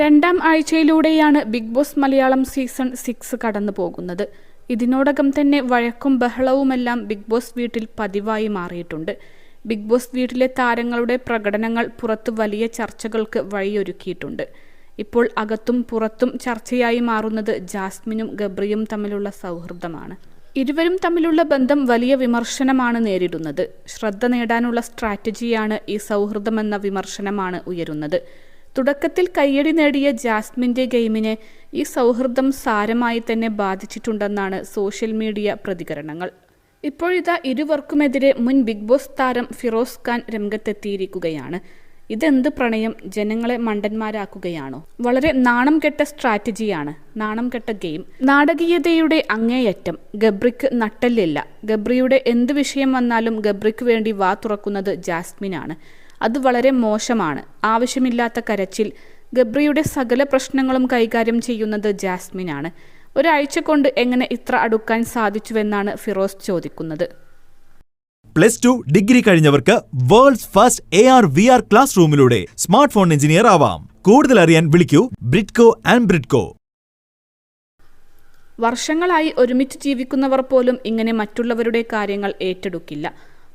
രണ്ടാം ആഴ്ചയിലൂടെയാണ് Bigg Boss Malayalam season six കടന്നു പോകുന്നത് ഇതിനോടകം തന്നെ വഴക്കും ബഹളവുമെല്ലാം ബിഗ് ബോസ് വീട്ടിൽ പതിവായി മാറിയിട്ടുണ്ട്. ബിഗ് ബോസ് വീട്ടിലെ താരങ്ങളുടെ പ്രകടനങ്ങൾ പുറത്ത് വലിയ ചർച്ചകൾക്ക് വഴിയൊരുക്കിയിട്ടുണ്ട്. ഇപ്പോൾ അകത്തും പുറത്തും ചർച്ചയായി മാറുന്നത് ജാസ്മിനും ഗബ്രിയും തമ്മിലുള്ള സൗഹൃദമാണ്. ഇരുവരും തമ്മിലുള്ള ബന്ധം വലിയ വിമർശനമാണ് നേരിടുന്നത്. ശ്രദ്ധ നേടാനുള്ള സ്ട്രാറ്റജിയാണ് ഈ സൗഹൃദമെന്ന വിമർശനമാണ് ഉയരുന്നത്. തുടക്കത്തിൽ കയ്യടി നേടിയ ജാസ്മിന്റെ ഗെയിമിനെ ഈ സൗഹൃദം സാരമായി തന്നെ ബാധിച്ചിട്ടുണ്ടെന്നാണ് സോഷ്യൽ മീഡിയ പ്രതികരണങ്ങൾ. ഇപ്പോഴിതാ ഇരുവർക്കുമെതിരെ മുൻ ബിഗ് ബോസ് താരം ഫിറോസ് ഖാൻ രംഗത്തെത്തിയിരിക്കുകയാണ്. ഇതെന്ത് പ്രണയം? ജനങ്ങളെ മണ്ടന്മാരാക്കുകയാണോ? വളരെ നാണം കെട്ട സ്ട്രാറ്റജിയാണ് നാണം കെട്ട ഗെയിം. നാടകീയതയുടെ അങ്ങേയറ്റം ഗബ്രിക്ക് നട്ടല്ലില്ല. ഗബ്രിയുടെ എന്ത് വിഷയം വന്നാലും ഗബ്രിക്ക് വേണ്ടി വാ തുറക്കുന്നത് ജാസ്മിനാണ്. അത് വളരെ മോശമാണ്. ആവശ്യമില്ലാത്ത കരച്ചിൽ. ഗബ്രിയുടെ സകല പ്രശ്നങ്ങളും കൈകാര്യം ചെയ്യുന്നത് ജാസ്മിനാണ്. ഒരാഴ്ച കൊണ്ട് എങ്ങനെ ഇത്ര അടുക്കാൻ സാധിച്ചുവെന്നാണ് ഫിറോസ് ചോദിക്കുന്നത്. Plus two degree കഴിഞ്ഞവർക്ക് world's first A R V R class റൂമിലൂടെ smart phone engineer ആവാം. കൂടുതൽ അറിയാൻ വിളിക്കൂ ബ്രിഡ്കോ ആൻഡ് ബ്രിഡ്കോ വർഷങ്ങളായി ഒരുമിച്ച് ജീവിക്കുന്നവർ പോലും ഇങ്ങനെ മറ്റുള്ളവരുടെ കാര്യങ്ങൾ ഏറ്റെടുക്കില്ല.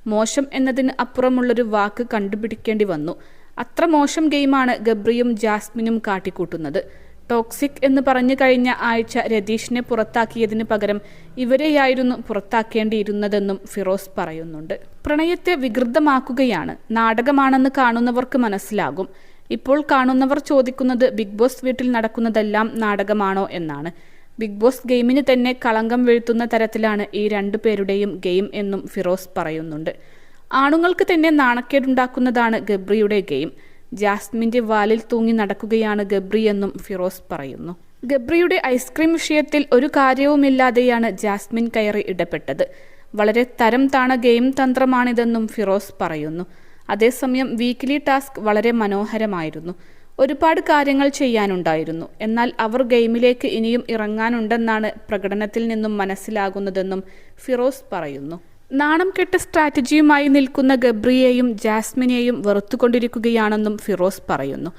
മോശം എന്നതിന് അപ്പുറമുള്ളൊരു വാക്ക് കണ്ടുപിടിക്കേണ്ടി വന്നു. അത്ര മോശം ഗെയിമാണ് ഗബ്രിയും ജാസ്മിനും കാട്ടിക്കൂട്ടുന്നത്. ടോക്സിക് എന്ന് പറഞ്ഞു കഴിഞ്ഞ ആഴ്ച രതീഷിനെ പുറത്താക്കിയതിന് പകരം ഇവരെയായിരുന്നു പുറത്താക്കേണ്ടിയിരുന്നതെന്നും ഫിറോസ് പറയുന്നുണ്ട്. പ്രണയത്തെ വികൃതമാക്കുകയാണ്. നാടകമാണെന്ന് കാണുന്നവർക്ക് മനസ്സിലാകും. ഇപ്പോൾ കാണുന്നവർ ചോദിക്കുന്നത് ബിഗ് ബോസ് വീട്ടിൽ നടക്കുന്നതെല്ലാം നാടകമാണോ എന്നാണ്. ബിഗ് ബോസ് ഗെയിമിന് തന്നെ കളങ്കം വീഴ്ത്തുന്ന തരത്തിലാണ് ഈ രണ്ടു പേരുടെയും ഗെയിം എന്നും ഫിറോസ് പറയുന്നുണ്ട്. ആണുങ്ങൾക്ക് തന്നെ നാണക്കേടുണ്ടാക്കുന്നതാണ് ഗബ്രിയുടെ ഗെയിം. ജാസ്മിന്റെ വാലിൽ തൂങ്ങി നടക്കുകയാണ് ഗബ്രി എന്നും ഫിറോസ് പറയുന്നു. ഗബ്രിയുടെ ഐസ്ക്രീം വിഷയത്തിൽ ഒരു കാര്യവുമില്ലാതെയാണ് ജാസ്മിൻ കയറി ഇടപെട്ടത്. വളരെ തരം താണ ഗെയിം തന്ത്രമാണിതെന്നും ഫിറോസ് പറയുന്നു. അതേസമയം വീക്കിലി ടാസ്ക് വളരെ മനോഹരമായിരുന്നു. ഒരുപാട് കാര്യങ്ങൾ ചെയ്യാനുണ്ടായിരുന്നു. എന്നാൽ അവർ ഗെയിമിലേക്ക് ഇനിയും ഇറങ്ങാനുണ്ടെന്നാണ് പ്രകടനത്തിൽ നിന്നും മനസ്സിലാകുന്നതെന്നും ഫിറോസ് പറയുന്നു. നാണം കെട്ട സ്ട്രാറ്റജിയുമായി നിൽക്കുന്ന ഗബ്രിയെയും ജാസ്മിനെയും വെറുത്തുകൊണ്ടിരിക്കുകയാണെന്നും ഫിറോസ് പറയുന്നു.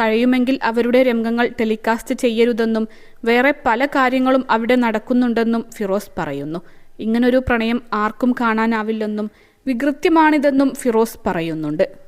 കഴിയുമെങ്കിൽ അവരുടെ രംഗങ്ങൾ ടെലികാസ്റ്റ് ചെയ്യരുതെന്നും വേറെ പല കാര്യങ്ങളും അവിടെ നടക്കുന്നുണ്ടെന്നും ഫിറോസ് പറയുന്നു. ഇങ്ങനൊരു പ്രണയം ആർക്കും കാണാനാവില്ലെന്നും വികൃത്യമാണിതെന്നും ഫിറോസ് പറയുന്നുണ്ട്.